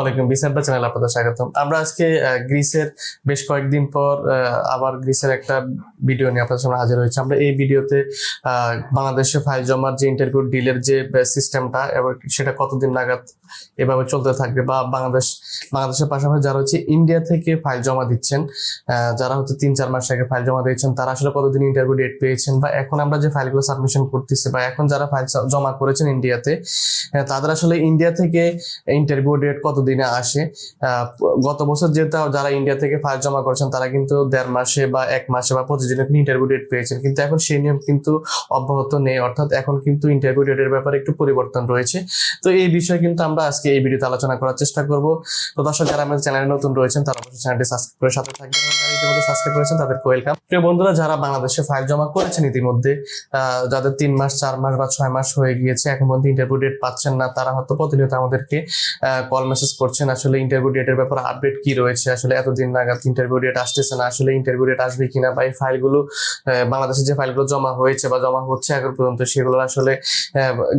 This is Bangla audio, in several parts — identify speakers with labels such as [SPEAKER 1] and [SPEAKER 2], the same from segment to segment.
[SPEAKER 1] আলাইকুম। বিসেম্বার চ্যানেল আপনাদের স্বাগতম। আমরা আজকে গ্রিসের বেশ কয়েকদিন পর আবার গ্রিসের একটা ভিডিও নিয়ে আপনাদের সামনে হাজির আমরা এই ভিডিওতে বাংলাদেশে ফাইল জমার যে ইন্টারভিউ ডিলের যে সিস্টেমটা সেটা কতদিন নাগাদ এভাবে চলতে থাকবে, বা বাংলাদেশ, বাংলাদেশের পাশাপাশি যারা হচ্ছে ইন্ডিয়া থেকে ফাইল জমা দিচ্ছেন যারা হচ্ছে তিন, চার মাস আগে ফাইল জমা দিয়েছেন, তারা আসলে কতদিন ইন্টারভিউ ডেট পেয়েছেন, বা এখন আমরা যে ফাইলগুলো সাবমিশন করতেছি, বা এখন যারা ফাইল জমা করেছেন ইন্ডিয়াতে তাদের আসলে ইন্ডিয়া থেকে ইন্টারভিউ ডেট কতদিনে আসে? আহ, গত বছর যেহেতু যারা ইন্ডিয়া থেকে ফার্স্ট জমা করেছেন তারা কিন্তু দেড় মাসে বা এক মাসে বা পঁচিশ দিনে ইন্টারভিউ ডেট পেয়েছেন। কিন্তু এখন সেই নিয়ম কিন্তু অব্যাহত নেই। অর্থাৎ এখন কিন্তু ইন্টারভিউ ডেটের ব্যাপারে একটু পরিবর্তন রয়েছে। তো এই বিষয়ে কিন্তু আমরা আজকে এই ভিডিওতে আলোচনা করার চেষ্টা করব। তো দর্শক যারা আমাদের চ্যানেলে নতুন রয়েছেন তারা অবশ্যই চ্যানেলটি সাবস্ক্রাইব করে সাথে থাকবেন ইতিমধ্যে সাবস্ক্রাইব করেছেন, তাদেরকে ওয়েলকাম প্রিয় বন্ধুরা, যারা বাংলাদেশে ফাইল জমা করেছেন ইতিমধ্যে যাদের তিন মাস, চার মাস বা ছয় মাস হয়ে গিয়েছে, এখন পর্যন্ত ইন্টারভিউ ডেট পাচ্ছেন না, তারা হয়তো প্রতিনিয়ত আমাদেরকে কল মেসেজ করছেন, আসলে ইন্টারভিউ ডেটের ব্যাপারে আপডেট কি রয়েছে, আসলে এতদিন ইন্টারভিউ ডেট আসতেছে না, আসলে ইন্টারভিউ ডেট আসবে কিনা, বা এই ফাইলগুলো বাংলাদেশে যে ফাইলগুলো জমা হয়েছে বা জমা হচ্ছে এখন পর্যন্ত, সেগুলো আসলে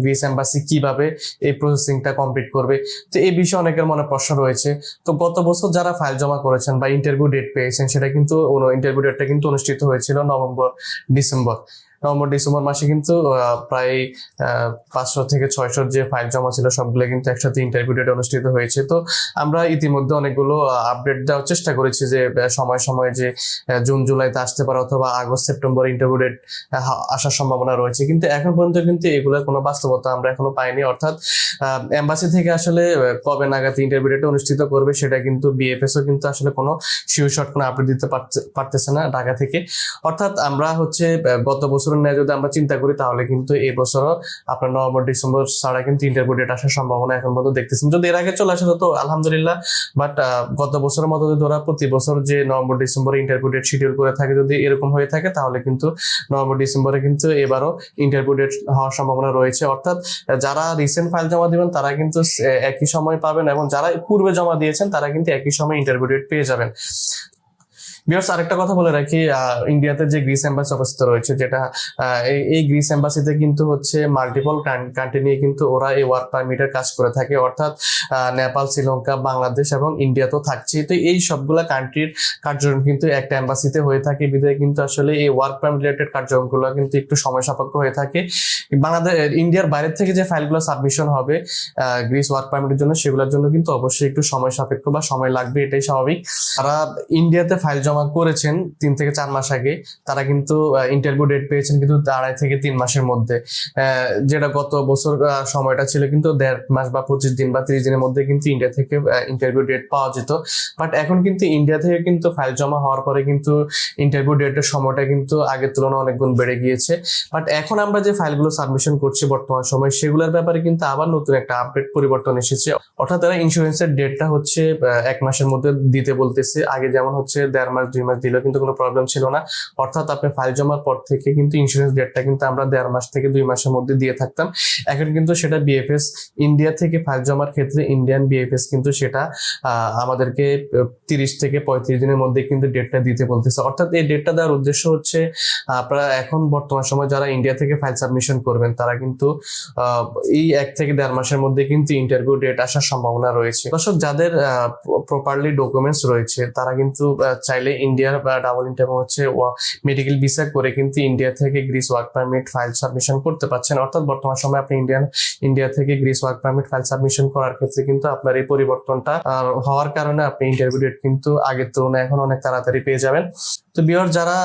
[SPEAKER 1] গ্রিস এম্বাসি কীভাবে এই প্রসেসিংটা কমপ্লিট করবে, তো এই বিষয়ে অনেকের মনে প্রশ্ন রয়েছে। তো গত বছর যারা ফাইল জমা করেছেন বা ইন্টারভিউ ডেট পেয়েছেন, সেটা কিন্তু ইন্টারভিউ ডেটটা কিন্তু অনুষ্ঠিত হয়েছিল নভেম্বর ডিসেম্বর। নভেম্বর, ডিসেম্বর মাসে কিন্তু প্রায় পাঁচশো থেকে ছয়শোর যে ফাইল জমা ছিল, সবগুলো কিন্তু একসাথে ইন্টারভিউ ডেট অনুষ্ঠিত হয়েছে। তো আমরা ইতিমধ্যে অনেকগুলো আপডেট দেওয়ার চেষ্টা করেছি যে সময় সময় যে জুন, জুলাইতে আসতে পারে অথবা আগস্ট, সেপ্টেম্বর ইন্টারভিউ ডেট আসার সম্ভাবনা রয়েছে। কিন্তু এখন পর্যন্ত কিন্তু এগুলোর কোনো বাস্তবতা আমরা এখনও পাইনি। অর্থাৎ এম্বাসি থেকে আসলে কবে নাগাদ ইন্টারভিউ ডেট অনুষ্ঠিত করবে, সেটা কিন্তু বিএফএসও কিন্তু আসলে কোনো শিওর শর্ট কোনো আপডেট দিতে পারতেছে না ঢাকা থেকে। অর্থাৎ আমরা হচ্ছে গত বছরের ন্যায় যদি আমরা চিন্তা করি, তাহলে কিন্তু এই বছরও আপনার নভেম্বর, ডিসেম্বর ছাড়া কিন্তু ইন্টারভিউ ডেট আসার সম্ভাবনা এখন পর্যন্ত দেখতেছেন যদি এর আগে চলে আসে তো আলহামদুলিল্লাহ বাট গত বছরের মতো যদি ওরা প্রতি বছর যে নভেম্বর, ডিসেম্বরে ইন্টারভিউ ডেট শিডিউল করে থাকে যদি এরকম হয়ে থাকে, তাহলে কিন্তু নভেম্বর, ডিসেম্বরে কিন্তু এবারও ইন্টারভিউ ডেট হওয়ার সম্ভাবনা রয়েছে। অর্থাৎ যারা রিসেন্ট ফাইল জমা দিবেন, তারা কিন্তু একই সময় পাবেন এবং যারা পূর্বে জমা দিয়েছেন, তারা কিন্তু একই সময় ইন্টারভিউ ডেট পেয়ে যাবেন। বিয়ার্স আরেকটা কথা বলে রাখি ইন্ডিয়াতে যে গ্রিস এম্বাসি অবস্থিত রয়েছে, যেটা এই- গ্রিস এম্বাসিতে কিন্তু হচ্ছে মাল্টিপল কান্ট্রি নিয়ে কিন্তু ওরা এই ওয়ার্ক পারমিটের কাজ করে থাকে। অর্থাৎ নেপাল শ্রীলঙ্কা বাংলাদেশ এবং ইন্ডিয়া তো থাকছে তো এই সবগুলা কান্ট্রির কার্যক্রম কিন্তু একটা এম্বাসিতে হয়ে থাকে। বিধায় কিন্তু আসলে এই ওয়ার্ক পারমিট রিলেটেড কার্যক্রমগুলো কিন্তু একটু সময় সাপেক্ষ হয়ে থাকে। বাংলাদেশ ইন্ডিয়ার বাইরে থেকে যে ফাইলগুলো সাবমিশন হবে গ্রিস ওয়ার্ক পারমিটের জন্য, সেগুলোর জন্য কিন্তু অবশ্যই একটু সময় সাপেক্ষ বা সময় লাগবে, এটাই স্বাভাবিক। তারা ইন্ডিয়াতে ফাইল জমা করেছেন তিন থেকে চার মাস আগে, তারা কিন্তু ইন্টারভিউ ডেট পেয়েছেন কিন্তু আড়াই থেকে তিন মাসের মধ্যে। যেটা গত বছর সময়টা ছিল কিন্তু দেড় মাস বা পঁচিশ দিন বা তিরিশ দিনের মধ্যে কিন্তু ইন্ডিয়া থেকে ইন্টারভিউ ডেট পাওয়া যেত। বাট এখন কিন্তু ইন্ডিয়া থেকে কিন্তু ফাইল জমা হওয়ার পরে কিন্তু ইন্টারভিউ ডেটের সময়টা কিন্তু আগের তুলনায় অনেক গুণ বেড়ে গিয়েছে। বাট এখন আমরা যে ফাইলগুলো সাবমিশন করছি বর্তমান সময়, সেগুলোর ব্যাপারে কিন্তু আবার নতুন একটা আপডেট পরিবর্তন এসেছে। অর্থাৎ তারা ইন্স্যুরেন্সের ডেটটা হচ্ছে এক মাসের মধ্যে দিতে বলতেছে। আগে যেমন হচ্ছে দেড় মাস দুই মাস দিলেও কিন্তু কোনো প্রবলেম ছিল না। অর্থাৎ আপনি ফাইল জমার পর থেকে কিন্তু ইন্স্যুরেন্স ডেটটা কিন্তু আমরা দেড় মাস থেকে দুই মাসের মধ্যে দিয়ে থাকতাম। এখন কিন্তু সেটা বিএফএস ইন্ডিয়া থেকে ফাইল জমার ক্ষেত্রে ইন্ডিয়ান বিএফএস কিন্তু সেটা আমাদেরকে তিরিশ থেকে পঁয়ত্রিশ দিনের মধ্যে কিন্তু ডেটটা দিতে বলতেছে। অর্থাৎ এই ডেটটা দেওয়ার উদ্দেশ্য হচ্ছে আপনারা এখন বর্তমান সময় যারা ইন্ডিয়া থেকে ফাইল সাবমিশন করবেন তারা কিন্তু এই এক থেকে দেড় মাসের মধ্যে কিন্তু ইন্টারভিউ ডেট আসার সম্ভাবনা রয়েছে। দর্শক যাদের প্রপারলি ডকুমেন্টস রয়েছে তারা কিন্তু আহ, চাইলে ইন্ডিয়ার ডাবল ইন্টারভিউ হচ্ছে মেডিকেল ভিসা করে কিন্তু ইন্ডিয়া থেকে Greece work permit file submission করতে পারছেন। অর্থাৎ বর্তমান সময় আপনি ইন্ডিয়ান ইন্ডিয়া থেকে Greece work permit file submission করার ক্ষেত্রে কিন্তু আপনার এই পরিবর্তনটা হওয়ার কারণে আপনি ইন্টারভিউ ডেট কিন্তু আগের তুলনায় এখন অনেক তাড়াতাড়ি পেয়ে যাবেন। তো বিহার যারা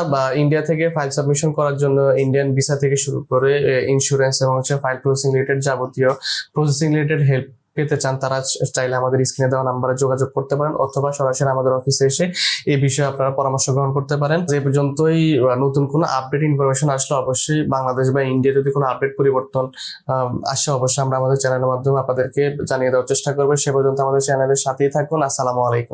[SPEAKER 1] ইন্ডিয়া থেকে ফাইল সাবমিশন করার জন্য ইন্ডিয়ান ভিসা থেকে শুরু করে ইন্স্যুরেন্স এবং হচ্ছে ফাইল প্রসেসিং রিলেটেড যাবতীয় প্রসেসিং রিলেটেড হেল্প পেতে চান, তারা চাইলে আমাদের স্ক্রিনে দেওয়া নাম্বারে যোগাযোগ করতে পারেন অথবা সরাসরি আমাদের অফিসে এসে এই বিষয়ে আপনারা পরামর্শ গ্রহণ করতে পারেন। যে পর্যন্তই নতুন কোনো আপডেট ইনফরমেশন আসলে অবশ্যই বাংলাদেশ বা ইন্ডিয়া যদি কোনো আপডেট পরিবর্তন আসে, অবশ্যই আমরা আমাদের চ্যানেলের মাধ্যমে আপনাদেরকে জানিয়ে দেওয়ার চেষ্টা করব। সে পর্যন্ত আমাদের চ্যানেলের সাথেই থাকুন। আসসালামু আলাইকুম।